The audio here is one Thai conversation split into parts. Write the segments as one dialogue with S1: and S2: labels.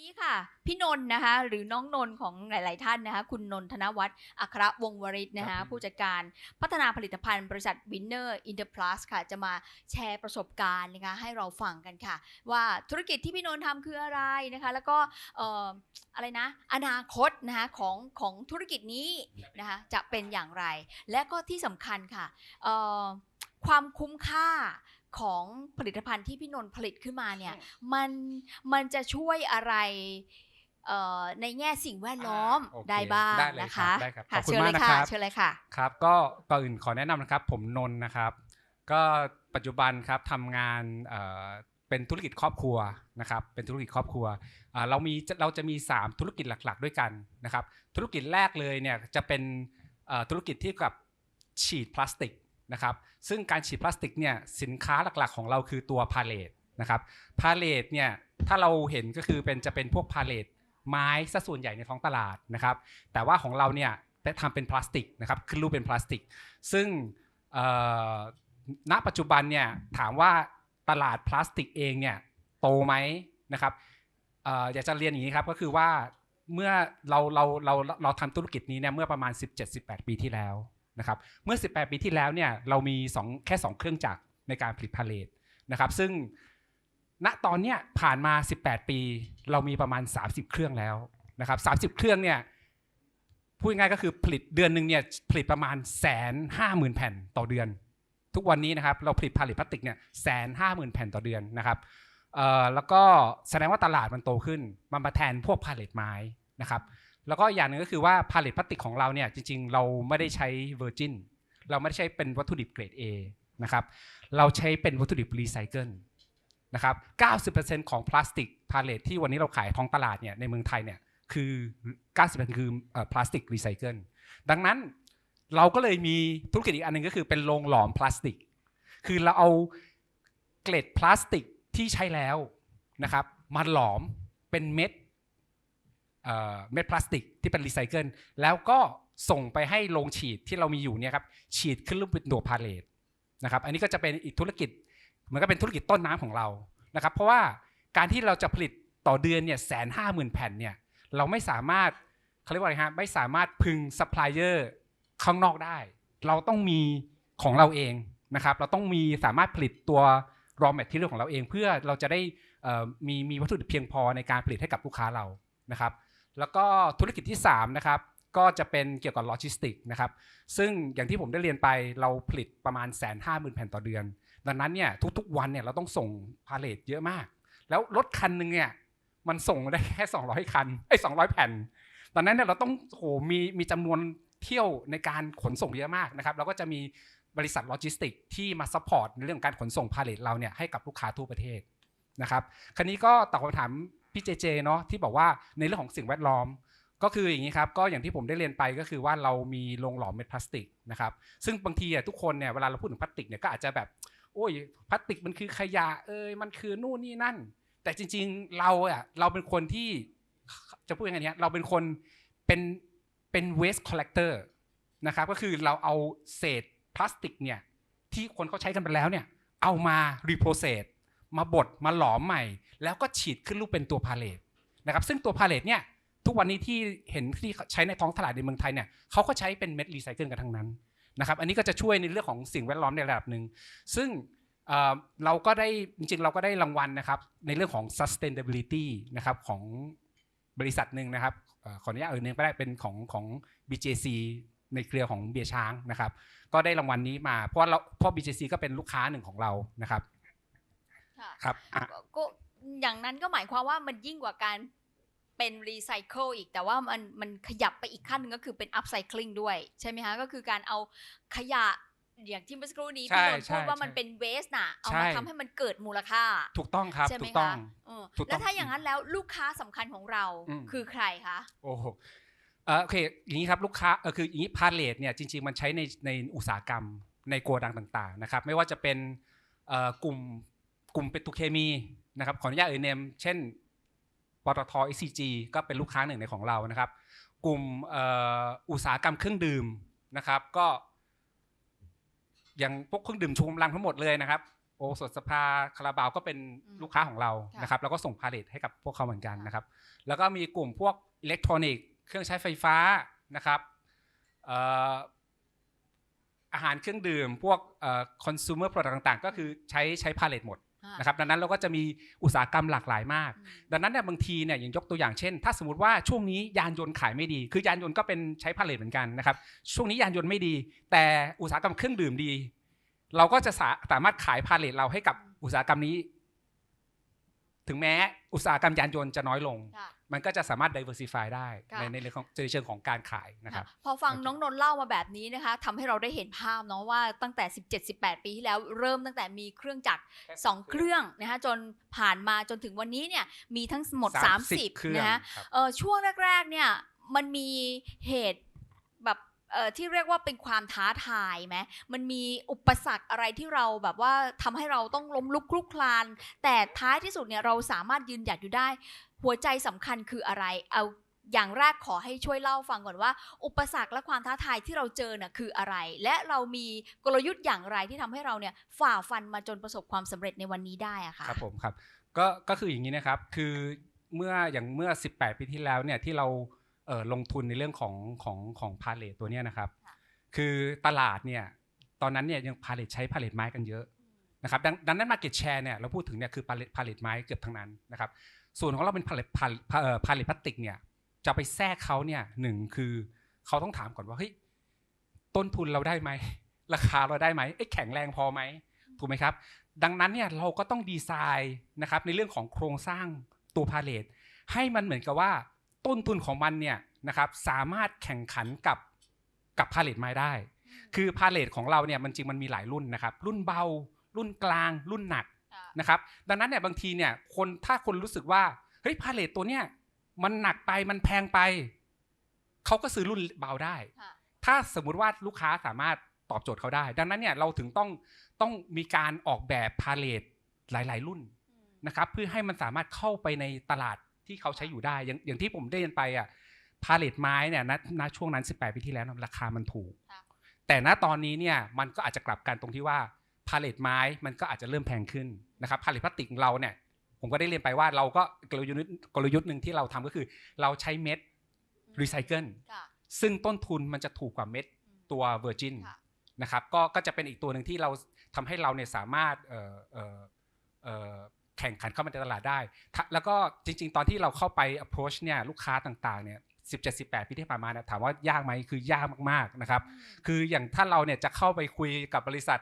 S1: นี้ค่ะ พี่นนท์นะคะ หรือน้องนนท์ของหลาย ๆ ท่านนะคะ คุณนนทนวัฒน์อัครวงศ์วริศนะ
S2: ครั
S1: คะ
S2: บ
S1: ผู้จัดการพัฒนาผลิตภัณฑ์บริษัทวินเนอร์อินเตอร์พลัสค่ะ จะมาแชร์ประสบการณ์นะคะ ให้เราฟังกันค่ะ ว่าธุรกิจที่พี่นนท์ทำคืออะไรนะคะ แล้วก็เอ่ออะไรนะ อนาคตนะคะของของธุรกิจนี้นะคะ จะเป็นอย่างไร และก็ที่สำคัญค่ะเอ่อ ความคุ้มค่าของผลิตภัณฑ์ที่พี่นนท์ผลิตขึ้นมาเนี่ยมันมันจะช่วยอะไรเอ่อในแง่สิ่งแวดล้อม
S2: อ่าโอเค
S1: ได้บ้าง
S2: ได้เลย
S1: นะ
S2: ครั
S1: คะ
S2: บได้ครับ
S1: ค่ะ
S2: ขอบคุณ
S1: เชิญเลย
S2: มาก
S1: ค่ะ
S2: นะครับ
S1: เชิญเลยค่ะ
S2: ครับก็ก่อนอื่นขอแนะนำนะครับผมนนท์นะครับ ก็ปัจจุบันครับทำงานเอ่อเป็นธุรกิจครอบครัวนะครับเป็นธุรกิจครอบครัวอ่าเรามีเราจะมี 3 ธุรกิจหลักๆ ด้วยกันนะครับธุรกิจแรกเลยเนี่ยจะเป็นเอ่อธุรกิจที่กับฉีดพลาสติก นะครับซึ่งการฉีดพลาสติกเนี่ยสินค้าหลักๆของเราคือตัวพาเลตนะครับพาเลตเนี่ยถ้าเราเห็นก็คือเป็นจะเป็นพวกพาเลตไม้ซะส่วนใหญ่ในท้องตลาดนะครับแต่ว่าของเราเนี่ยทำเป็นพลาสติกนะครับขึ้นรูปเป็นพลาสติก ซึ่งณปัจจุบันเนี่ยถามว่าตลาดพลาสติกเองเนี่ยโตไหมนะครับอออยากจะเรียนอย่างนี้ครับก็คือว่าเมื่อเราเราเราเราทำธุรกิจนี้เนี่ยเมื่อประมาณ 17-18 ปีที่แล้ว นะครับเมื่อ 18 ปีที่แล้วเนี่ยเรามีสองแค่ 2 เครื่องจักรในการผลิตพาเลตนะครับซึ่งณตอนเนี้ยผ่านมา 18 ปี เรามีประมาณ 30 เครื่องแล้วนะครับ30 เครื่องเนี่ยพูดง่ายๆก็คือผลิตเดือนหนึ่งเนี่ยผลิตประมาณแสนห้าหมื่นแผ่นต่อเดือน ทุกวันนี้นะครับเราผลิตผลิตพลาสติกเนี่ยแสนห้าหมื่นแผ่นต่อเดือนนะครับแล้วก็แสดงว่าตลาดมันโตขึ้น มันมาแทนพวกพาเลตไม้นะครับ แล้วก็อย่างหนึ่งก็คือว่าพาเลตพลาสติกของเราเนี่ยจริง ๆ เราไม่ได้ใช้เวอร์จินเราไม่ได้ใช้เป็นวัตถุดิบเกรด A นะครับเราใช้เป็นวัตถุดิบรีไซเคิลนะครับ 90%ของพลาสติกพาเลตที่วันนี้เราขายท้องตลาดเนี่ยในเมืองไทยเนี่ยคือ 90%คือพลาสติกรีไซเคิลดังนั้นเราก็เลยมีธุรกิจอีกอันหนึงก็คือเป็นโรงหลอมพลาสติก คือเราเอาเกล็ดพลาสติกที่ใช้แล้วนะครับมาหลอมเป็นเม็ด เม็ดพลาสติกที่เป็นรีไซเคิลแล้วก็ส่งไปให้โรงฉีดที่เรามีอยู่เนี่ยครับฉีดขึ้นรูปเป็นตัวพาเลตนะครับอันนี้ก็จะเป็นอีกธุรกิจเหมือนก็เป็นธุรกิจต้นน้ำของเรานะครับ เพราะว่าการที่เราจะผลิตต่อเดือนเนี่ยแสนห้าหมื่นแผ่นเนี่ยเราไม่สามารถเขาเรียกว่าอะไรฮะไม่สามารถพึงซัพพลายเออร์ข้างนอกได้ เราต้องมีของเราเองนะครับ เราต้องมีสามารถผลิตตัว raw material ของเราเอง เพื่อเราจะได้มีมีวัตถุดิบเพียงพอในการผลิตให้กับลูกค้าเรานะครับ แล้วก็ธุรกิจที่3นะครับก็จะเป็นเกี่ยวกับโลจิสติกนะครับซึ่งอย่างที่ผมได้เรียนไปเราผลิตประมาณแสนห้าหมื่นแผ่นต่อเดือน ดังนั้นเนี่ยทุกๆวันเนี่ยเราต้องส่งพาเลทเยอะมาก แล้วรถคันหนึ่งเนี่ยมันส่งได้แค่ 200 คันไอ้ย200แผ่น ตอนนั้นเนี่ยเราต้องโหมีมีจำนวนเที่ยวในการขนส่งเยอะมากนะครับเราก็จะมีบริษัทโลจิสติกที่มาซัพพอร์ตในเรื่องของการขนส่งพาเลทเราเนี่ยให้กับลูกค้าทั่วประเทศนะครับคราวนี้ก็ตอบคำถาม พี่เจเจเนาะที่บอกว่าในเรื่องของสิ่งแวดล้อม ก็คืออย่างนี้ครับก็อย่างที่ผมได้เรียนไปก็คือว่าเรามีโรงหลอมเม็ดพลาสติกนะครับซึ่งบางทีอะทุกคนเนี่ยเวลาเราพูดถึงพลาสติกเนี่ยก็อาจจะแบบโอ้ยพลาสติกมันคือขยะเอ้ยมันคือนู่นนี่นั่น แต่จริงๆเราอะเราเป็นคนที่จะพูดยังไงเนี่ยเราเป็นคนเป็นเป็น waste collector นะครับก็คือเราเอาเศษพลาสติกเนี่ยที่คนเขาใช้กันไปแล้วเนี่ยเอามา reprocess มาบดมาหลอมใหม่ แล้วก็ฉีดขึ้นรูปเป็นตัวพาเลตนะครับซึ่งตัวพาเลตเนี่ยทุกวันนี้ที่เห็นที่ใช้ในท้องตลาดในเมืองไทยเนี่ยเขาก็ใช้เป็นเม็ดรีไซเคิลกันทั้งนั้นนะครับอันนี้ก็จะช่วยในเรื่องของสิ่งแวดล้อมในระดับหนึ่งซึ่งเเราก็ได้จริงๆเราก็ได้รางวัลนะครับในเรื่องของ sustainability นะครับของบริษัทหนึ่งนะครับอขออนุญาตเอ่ยเนื่องก็ได้เป็นของของ BJC ในเครือของเบียช้างนะครับ ก็ได้รางวัลนี้มาเพราะเราเพราะ BJC ก็เป็นลูกค้าหนึ่งของเรานะครับ
S1: ค่ะ
S2: ครับอะ
S1: ก็ก็อย่างนั้นก็หมายความว่ามันยิ่งกว่าการเป็นรีไซเคิลอีกแต่ว่ามันมันขยับไปอีกขั้นหนึ่งก็คือเป็นอัพไซคลิงด้วย ใช่ไหมคะก็คือการเอาขยะอย่างที่เมื่อสักครู่นี้
S2: ใช่
S1: พี่นนท์พูด
S2: ใช่
S1: ว่ามัน
S2: ใช่
S1: เป็นเวสน่ะเอา
S2: ใช่
S1: มาทำให้มันเกิดมูลค่า
S2: ถูกต้องครับ
S1: ใช่ไหม
S2: ถูกต้อ
S1: คะ
S2: ง
S1: เออ
S2: ถูกต้อง
S1: แล้วถ้าอย่างนั้นแล้วลูกค้าสำคัญของเรา
S2: อืม
S1: คือใครคะ
S2: โอ้โหเอ่อโอเคอย่างนี้ครับลูกค้าเออคืออย่างนี้พาเลทเนี่ยจริง ๆ มันใช้ในในอุตสาหกรรมในโกดังต่างๆนะครับไม่ว่าจะเป็นเอ่อกลุ่ม กลุ่มเปโตรเคมีนะครับขออนุญาตเอ่ยเนมเช่นปตท ECG ก็เป็นลูกค้าหนึ่งในของเรานะครับ กลุ่มอุตสาหกรรมเครื่องดื่มนะครับก็อย่างพวกเครื่องดื่มชูกำลังทั้งหมดเลยนะครับ โอสถสภาคาราบาวก็เป็นลูกค้าของเรานะครับแล้วก็ส่งพาเลทให้กับพวกเขาเหมือนกันนะครับ แล้วก็มีกลุ่มพวกอิเล็กทรอนิกส์เครื่องใช้ไฟฟ้านะครับอาหารเครื่องดื่ม พวกเอ่อ consumer product ต่างๆ ก็คือใช้ใช้พาเลทหมด นะครับดังนั้นเราก็จะมีอุตสาหกรรมหลากหลายมาก
S1: อืม
S2: ดังนั้นเนี่ยบางทีเนี่ยอย่างยกตัวอย่างเช่น ถ้าสมมติว่าช่วงนี้ยานยนต์ขายไม่ดี คือยานยนต์ก็เป็นใช้พาเลทเหมือนกันนะครับช่วงนี้ยานยนต์ไม่ดี แต่อุตสาหกรรมเครื่องดื่มดี เราก็จะสาสามารถขายพาเลทเราให้กับอุตสาหกรรมนี้ ถึงแม้อุตสาหกรรมยานยนต์จะน้อยลง
S1: ค่ะ
S2: มันก็จะสามารถ diversify ได้
S1: ค่ะ
S2: ในในเรื่องของในเชิงของการขายนะครับ
S1: พอฟัง
S2: โอเค
S1: น้องนนท์เล่ามาแบบนี้นะคะทำให้เราได้เห็นภาพเนาะว่าตั้งแต่ 17-18 ปีที่แล้วเริ่มตั้งแต่มีเครื่องจักร 2 เครื่องนะคะจนผ่านมาจนถึงวันนี้เนี่ยมีทั้งหมด
S2: เครื่
S1: 30
S2: อง
S1: นะคะ
S2: ครับ
S1: เออช่วงแรกๆเนี่ยมันมีเหตุแบบเอ่อ ที่เรียกว่าเป็นความท้าทายไหมมันมีอุปสรรคอะไรที่เราแบบว่าทำให้เราต้องล้มลุกคลุกคลาน แต่ท้ายที่สุดเนี่ยเราสามารถยืนหยัดอยู่ได้ หัวใจสำคัญคืออะไร เอาอย่างแรกขอให้ช่วยเล่าฟังก่อนว่า อุปสรรคและความท้าทายที่เราเจอน่ะคืออะไร และเรามีกลยุทธ์อย่างไรที่ทำให้เราเนี่ยฝ่าฟันมาจนประสบความสำเร็จในวันนี้ได้อะค่ะ
S2: ครับผมครับก็ก็คืออย่างนี้นะครับคือเมื่ออย่างเมื่อ 18 ปีที่แล้วเนี่ยที่เรา ลงทุนในเรื่องของของของพาเลทตัวเนี้ยนะครับ
S1: ค่ะ
S2: คือตลาดเนี่ยตอนนั้นเนี่ยยังพาเลทใช้พาเลทไม้กันเยอะนะครับดังดังนั้นมาเก็ตแชร์เนี่ยเราพูดถึงเนี่ยคือพาเลทพาเลทไม้เกือบทั้งนั้นนะครับส่วนของเราเป็นพาเลทพาพาเลทพลาสติกเนี่ยจะไปแทรกเขาเนี่ยหนึ่งคือเขาต้องถามก่อนว่าเฮ้ยต้นทุนเราได้ไหมราคาเราได้ไหมเอ๊ะแข็งแรงพอไหมถูกไหมครับ ดังนั้นเนี่ยเราก็ต้องดีไซน์นะครับในเรื่องของโครงสร้างตัวพาเลทให้มันเหมือนกับว่า ต้นทุนของมันเนี่ยนะครับสามารถแข่งขันกับกับพาเลทไม้ได้ คือพาเลทของเราเนี่ยมันจริงมันมีหลายรุ่นนะครับ รุ่นเบา รุ่นกลาง รุ่นหนักนะครับ ดังนั้นเนี่ยบางทีเนี่ยคนถ้าคนรู้สึกว่าเฮ้ยพาเลทตัวเนี้ยมันหนักไปมันแพงไปเขาก็ซื้อรุ่นเบาได้
S1: ค่ะ
S2: ถ้าสมมุติว่าลูกค้าสามารถตอบโจทย์เขาได้ ดังนั้นเนี่ยเราถึงต้องต้องมีการออกแบบพาเลทหลาย ๆ รุ่นนะครับ เพื่อให้มันสามารถเข้าไปในตลาด ที่เขาใช้อยู่ได้ อย่างอย่างที่ผมได้เรียนไปอะพาเลทไม้เนี่ยณณช่วงนั้น 18 ปีที่แล้วนะราคามันถูก
S1: ค่ะ
S2: แต่ณตอนนี้เนี่ยมันก็อาจจะกลับกันตรงที่ว่าพาเลทไม้มันก็อาจจะเริ่มแพงขึ้นนะครับพาเลทพลาสติกของเราเนี่ยผมก็ได้เรียนไปว่าเราก็กลยุทธ์กลยุทธ์หนึ่งที่เราทำก็คือ เราใช้เม็ดรีไซเคิล
S1: ค่ะ
S2: ซึ่งต้นทุนมันจะถูกกว่าเม็ดตัวเวอร์จิน
S1: ค่ะ
S2: นะครับก็ก็จะเป็นอีกตัวหนึ่งที่เราทำให้เราเนี่ยสามารถ เอ่อเอ่อเอ่อแข่งขันเข้ามาในตลาดได้ถ้าแล้วก็จริง ๆ ตอนที่เราเข้าไป approach เนี่ยลูกค้าต่างๆเนี่ย17 18ปีที่ผ่านมาเนี่ยถามว่ายากไหมคือยากมากๆนะครับ คืออย่างถ้าเราเนี่ยจะเข้าไปคุยกับบริษัท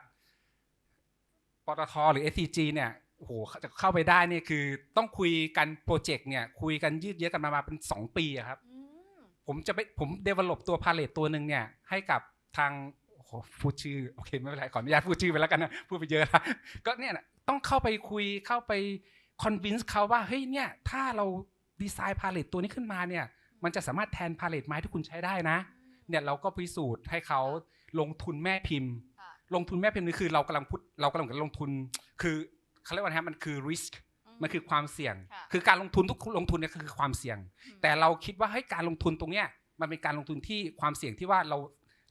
S2: ปตทหรือ SCG เนี่ยโอ้โหจะเข้าไปได้เนี่ยคือต้องคุยกันโปรเจกต์เนี่ยคุยกันยืดเยื้อกันมามาเป็น 2 ปีอะครับ
S1: อืม
S2: ผมจะไปผม develop ตัวพาเลตตัวหนึ่งเนี่ยให้กับทางโอ้โหพูดชื่อโอเคไม่เป็นไรขออนุญาตพูดชื่อไปแล้วกันนะพูดไปเยอะแล้วก็เนี่ยนะ ต้องเข้าไปคุยเข้าไป convince เขาว่าเฮ้ยเนี่ยถ้าเราดีไซน์พาเลตตัวนี้ขึ้นมาเนี่ยมันจะสามารถแทนพาเลตไม้ที่คุณใช้ได้นะ เนี่ยเราก็พิสูจน์ให้เขาลงทุนแม่พิมพ์
S1: ค่ะ
S2: ลงทุนแม่พิมพ์นี่คือเรากำลังพูดเรากำลังลงทุน คือเขาเรียกว่าไงฮะมันคือ risk มันคือความเสี่ยง
S1: ค่ะ
S2: คือการลงทุนทุกลงทุนเนี่ยคือความเสี่ยง
S1: อืม
S2: แต่เราคิดว่าให้ยการลงทุนตรงเนี้ยมันเป็นการลงทุนที่ความเสี่ยงที่ว่าเรา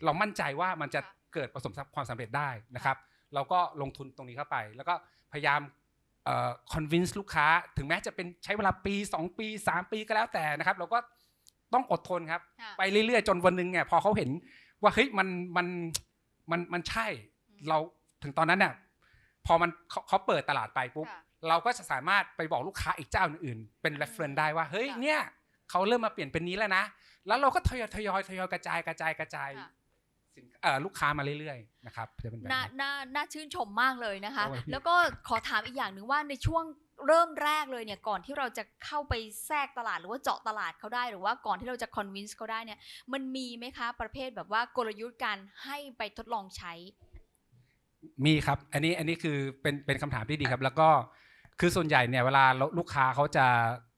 S2: เรามั่นใจว่ามันจะเกิดประสบความสำเร็จได้นะครับ เราก็ลงทุนตรงนี้เข้าไป แล้วก็ พยายามเอ่อ convince ลูกค้า ถึงแม้จะเป็นใช้เวลาปี 2 ปี 3 ปีก็แล้วแต่นะครับ เราก็ต้องอดทนครับ
S1: ค่ะ
S2: ไปเรื่อยๆ จนวันหนึ่งเนี่ยพอเขาเห็นว่าเฮ้ยมันมันมันมันใช่ เราถึงตอนนั้นเนี่ยพอมันเขาเขาเปิดตลาดไปปุ๊บ
S1: ค่ะ
S2: เราก็จะสามารถไปบอกลูกค้าอีกเจ้าอื่นๆเป็น reference ได้ว่าเฮ้ย
S1: ค่ะ
S2: เนี่ยเขาเริ่มมาเปลี่ยนเป็นนี้แล้วนะ แล้วเราก็ทยอยทยอยทยอยกระจายกระจายกระจาย
S1: ค่ะ
S2: สินเอ่อลูกค้ามาเรื่อยๆนะครับจะเป็นแบบ
S1: น่า
S2: นี้
S1: น่าน่าชื่นชมมากเลยนะคะ
S2: เอาไว้พี่
S1: แล้วก็ขอถามอีกอย่างหนึ่งว่าในช่วงเริ่มแรกเลยเนี่ยก่อนที่เราจะเข้าไปแทรกตลาดหรือว่าเจาะตลาดเขาได้หรือว่าก่อนที่เราจะ convince เขาได้เนี่ยมันมีไหมคะประเภทแบบว่ากลยุทธ์การให้ไปทดลองใช้
S2: มีครับอันนี้อันนี้คือเป็นเป็นคำถามที่ดีครับ แล้วก็คือส่วนใหญ่เนี่ยเวลาลูกค้าเขาจะ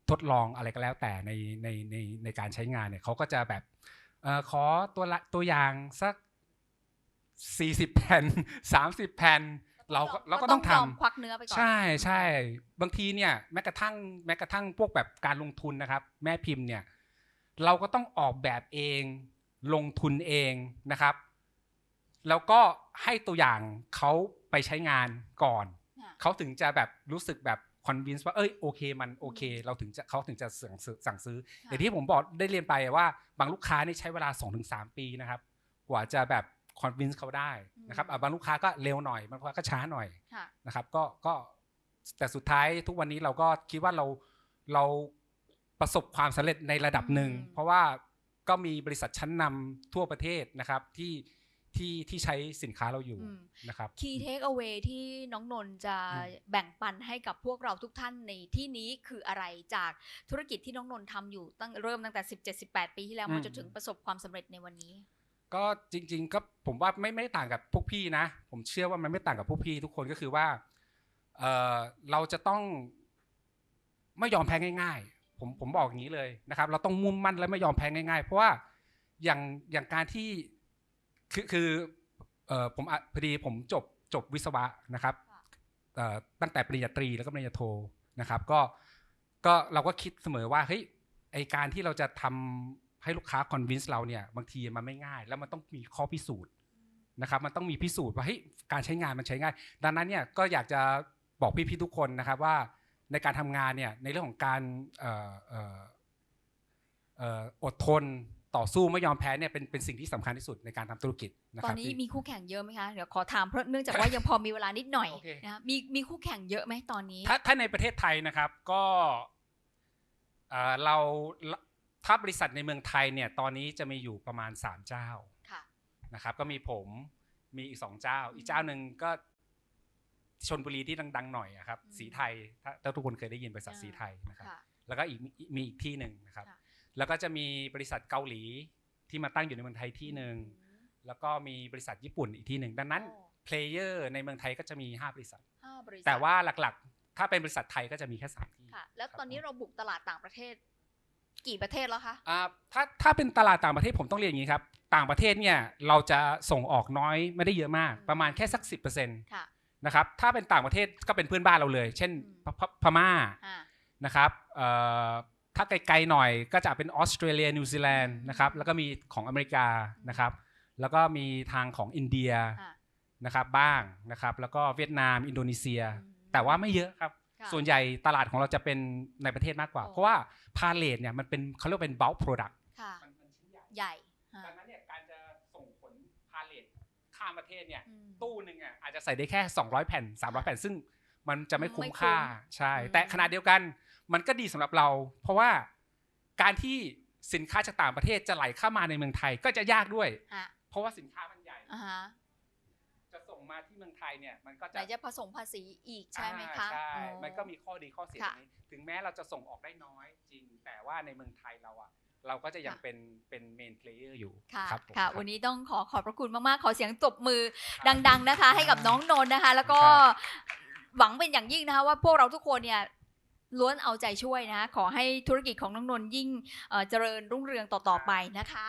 S2: ทดลองอะไรก็แล้วแต่ในในในในการใช้งานเนี่ยเขาก็จะแบบเอ่อขอตัวละตัวอย่างสัก 40 แผ่น 30 แผ่น เราก็เราก็ต้องท
S1: ยมควักเนื้อไปก่อำน
S2: ใช่ใช่บางทีเนี่ยแม้กระทั่งแม้กระทั่งพวกแบบการลงทุนนะครับ แม่พิมพ์เนี่ยเราก็ต้องออกแบบเองลงทุนเองนะครับ แล้วก็ให้ตัวอย่างเขาไปใช้งานก่อน
S1: ค่ะ
S2: เขาถึงจะแบบรู้สึกแบบคอนวินส์ว่าเอ้ยโอเค มันโอเค เราถึงจะเขาถึงจะสั่งซื้อสั่งซื้อ
S1: ค่ะ
S2: อย่างที่ผมบอกได้เรียนไปว่าบางลูกค้านี่ใช้เวลา 2-3 ปีนะครับ กว่าจะแบบ คอนวินส์เขาได้นะครับอะบางลูกค้าก็เร็วหน่อยบางลูกค้าก็ช้าหน่อย
S1: ค่ะ
S2: นะครับก็ก็แต่สุดท้ายทุกวันนี้เราก็คิดว่าเราเราประสบความสำเร็จในระดับหนึ่ง
S1: อืม
S2: เพราะว่าก็มีบริษัทชั้นนำทั่วประเทศนะครับที่ที่ที่ใช้สินค้าเราอยู่
S1: อืม
S2: นะครับ
S1: Key Take Away ที่น้องนนท์จะ
S2: อืม
S1: แบ่งปันให้กับพวกเราทุกท่านในที่นี้คืออะไรจากธุรกิจที่น้องนนท์ทำอยู่ตั้งเริ่มตั้งแต่ 17-18 ปีที่แล้วมาจนถึงประสบความสำเร็จในวันนี้
S2: ก็จริง ๆ ก็ผมว่าไม่ไม่ต่างกับพวกพี่นะ ผมเชื่อว่ามันไม่ต่างกับพวกพี่ ทุกคนก็คือว่าเออเราจะต้องไม่ยอมแพ้ง่าย ๆ ผมผมบอกอย่างนี้เลยนะครับ เราต้องมุ่งมั่นและไม่ยอมแพ้ง่าย ๆ เพราะว่าอย่างอย่างการที่คือคือเออผมอพอดีผมจบจบวิศวะนะครับเอ่อตั้งแต่ปริญญาตรีแล้วก็ปริญญาโทนะครับ ก็ก็เราก็คิดเสมอว่าเฮ้ยไอการที่เราจะทำ ให้ลูกค้าคอนวินส์เราเนี่ยบางทีมันไม่ง่าย แล้วมันต้องมีข้อพิสูจน์นะครับมันต้องมีพิสูจน์ว่าเฮ้ยการใช้งานมันใช้ง่าย ดังนั้นเนี่ยก็อยากจะบอกพี่ๆทุกคนนะครับว่าในการทำงานเนี่ยในเรื่องของการเอ่อเอ่อเอ่ออดทนต่อสู้ไม่ยอมแพ้เนี่ยเป็นเป็นสิ่งที่สำคัญที่สุดในการทำธุรกิจนะ
S1: ต
S2: ค
S1: อน
S2: รับ
S1: นี้
S2: ที่
S1: มีคู่แข่งเยอะไหมคะเดี๋ยวขอถามเพราะเนื่องจากว่ายังพอมีเวลานิดหน่อย
S2: โอเค
S1: นะคะมีมีคู่แข่งเยอะไหมตอนนี้
S2: ถ้าถ้าในประเทศไทยนะครับก็เอ่อเรา ถ้าบริษัทในเมืองไทยเนี่ยตอนนี้จะมีอยู่ประมาณ 3 เจ้า
S1: ค่ะ
S2: นะครับ ก็มีผมมีอีกสองเจ้า อีกเจ้าหนึ่งก็ชนบุรีที่ดัง ๆ หน่อยอะครับ
S1: อืม
S2: สีไทยถ้าถ้าทุกคนเคยได้ยินบริษัท
S1: อ่า
S2: สีไทยนะครับ
S1: ค่ะ
S2: แล้วก็อีกมีมีอีกที่หนึ่งนะครับ
S1: ค่ะ
S2: แล้วก็จะมีบริษัทเกาหลีที่มาตั้งอยู่ในเมืองไทยที่หนึ่งแล้วก็มีบริษัทญี่ปุ่นอีกที่หนึ่งดังนั้น
S1: โอ้
S2: เพลเยอร์ในเมืองไทยก็จะมี5บริษัท
S1: ห้าบริษัท
S2: แต่ว่าหลักๆ ถ้าเป็นบริษัทไทยก็จะมีแค่3ที่
S1: ค่ะแล้ว
S2: ครับ
S1: ตอนนี้
S2: ผม
S1: เราบุกตลาดต่างประเทศ กี่ประเทศแล้วคะ
S2: อ่าถ้าถ้าเป็นตลาดต่างประเทศผมต้องเรียนอย่างนี้ครับ ต่างประเทศเนี่ยเราจะส่งออกน้อยไม่ได้เยอะมาก
S1: อืม
S2: ประมาณแค่สัก 10%
S1: ค่ะ
S2: นะครับถ้าเป็นต่างประเทศก็เป็นเพื่อนบ้านเราเลย เช่น
S1: อืม
S2: พพพม่า
S1: อ่า
S2: นะครับเอ่อถ้าไกลๆหน่อยก็จะเป็นออสเตรเลียนิวซีแลนด์
S1: อืม
S2: นะครับแล้วก็มีของอเมริกานะครับแล้วก็มีทางของอินเดีย
S1: ค่ะ
S2: นะครับบ้างนะครับแล้วก็เวียดนาม อินโดนีเซีย
S1: อืม
S2: แต่ว่าไม่เยอะครับ
S1: ค่ะ
S2: ส่วนใหญ่ตลาดของเราจะเป็นในประเทศมากกว่า
S1: โอ้
S2: เพราะว่าพาเลทเนี่ยมันเป็นเขาเรียกว่าเป็น bulk product
S1: ค่ะ
S2: มันมันชิ้นใหญ่
S1: ใหญ่อ่า
S2: ดังนั้นเนี่ยการจะส่งผลพาเลทข้ามประเทศเนี่ย
S1: อืม
S2: ตู้หนึ่งอะอาจจะใส่ได้แค่ 200 แผ่น 300 แผ่นซึ่งมันจะไม่คุ้ม
S1: ไม่คุ้ม
S2: ค่าใช่
S1: อืม
S2: แต่ขณะเดียวกันมันก็ดีสำหรับเรา เพราะว่าการที่สินค้าจากต่างประเทศจะไหลเข้ามาในเมืองไทยก็จะยากด้วย
S1: ฮะ
S2: เพราะว่าสินค้ามันใหญ่
S1: อ่าฮะ
S2: จะส่ง มาที่เมืองไทยเนี่ยมันก็
S1: ไหน
S2: จะ
S1: จะผสมภาษีอีกใช่ไหมคะ
S2: อ่าใช่
S1: อ๋อ
S2: มันก็มีข้อดีข้อเสียต
S1: ค่ะ
S2: รงนี้ถึงแม้เราจะส่งออกได้น้อยจริง แต่ว่าในเมืองไทยเราอะเราก็จะยัง
S1: ค่ะ
S2: เป็นเป็นเมนเพลเยอร์อยู่
S1: ค่ะ
S2: ครับผม
S1: ค่ะ
S2: รับ
S1: วันนี้ต้องขอขอบพระคุณมาก ๆ ขอเสียงตบมือ
S2: ครับ
S1: ดัง ๆ นะคะ ให้กับน้องนนท์นะคะ แล้วก็
S2: ครับ
S1: หวังเป็นอย่างยิ่งนะคะว่าพวกเราทุกคนเนี่ยล้วนเอาใจช่วยนะคะขอให้ธุรกิจของน้องนนท์ยิ่งเอ่อเจริญรุ่งเรืองต่อ ๆ ไปนะคะ